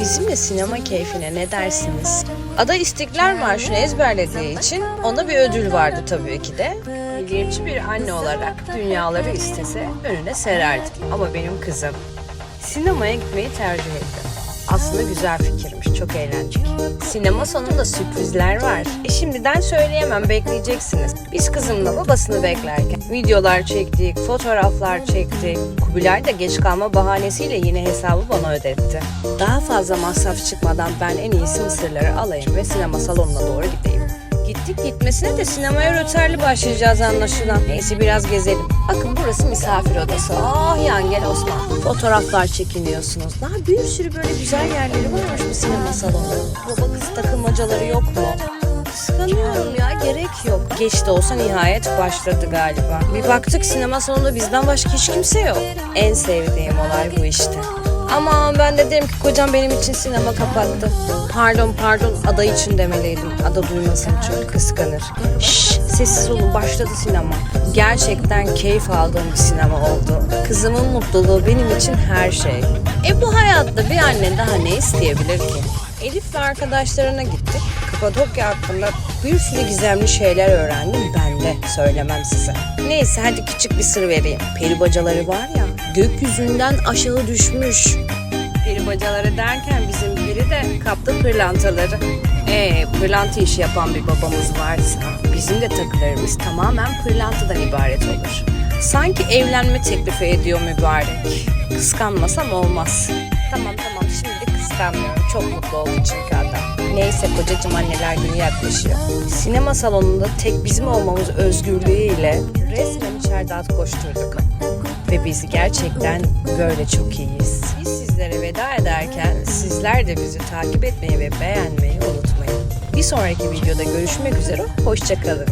bizimle sinema keyfine ne dersiniz? Ada İstiklal Marşı'nı ezberlediği için ona bir ödül vardı tabii ki de. Milliyetçi bir anne olarak dünyaları istese önüne sererdi. Ama benim kızım sinemaya gitmeyi tercih etti. Aslında güzel fikirmiş, çok eğlenceli. Sinema sonunda sürprizler var. E şimdiden söyleyemem, bekleyeceksiniz. Biz kızımla babasını beklerken videolar çektik, fotoğraflar çektik. Kubilay da geç kalma bahanesiyle yine hesabı bana ödetti. Daha fazla masraf çıkmadan ben en iyisi mısırları alayım ve sinema salonuna doğru gideyim. Gittik gitmesine de sinemaya röterli başlayacağız anlaşılan. Neyse biraz gezelim. Bakın burası misafir odası. Ah yan gel Osman. Fotoğraflar çekiniyorsunuz. Daha bir sürü böyle güzel yerleri varmış bu sinema salonu. Baba kız takılmacaları yok mu? Kıskanıyorum ya gerek yok. Geç de olsa nihayet başladı galiba. Bir baktık sinema salonunda bizden başka hiç kimse yok. En sevdiğim olay bu işte. Ama ben de dedim ki kocam benim için sinema kapattı. Pardon pardon ada için demeliydim. Ada duymasın çok kıskanır. Şşş sessiz olun başladı sinema. Gerçekten keyif aldığım bir sinema oldu. Kızımın mutluluğu benim için her şey. E bu hayatta bir anne daha ne isteyebilir ki? Elif ve arkadaşlarına gittik. Kapadokya hakkında bir sürü gizemli şeyler öğrendim. Ben de söylemem size. Neyse hadi küçük bir sır vereyim. Peri bacaları var ya gökyüzünden aşağı düşmüş. Peri bacaları derken bizim biri de kaptı pırlantaları. Ee, pırlanta işi yapan bir babamız varsa bizim de takılarımız tamamen pırlantadan ibaret olur. Sanki evlenme teklifi ediyor mübarek. Kıskanmasam olmaz. Tamam tamam şimdi kıskanmıyorum. Çok mutlu oldu çünkü adam. Neyse kocacığım anneler günü yaklaşıyor. Sinema salonunda tek bizim olmamız özgürlüğüyle resmen içeride at koşturduk. Ve biz gerçekten böyle çok iyiyiz. Biz sizlere veda ederken sizler de bizi takip etmeyi ve beğenmeyi unutmayın. Bir sonraki videoda görüşmek üzere. Hoşçakalın.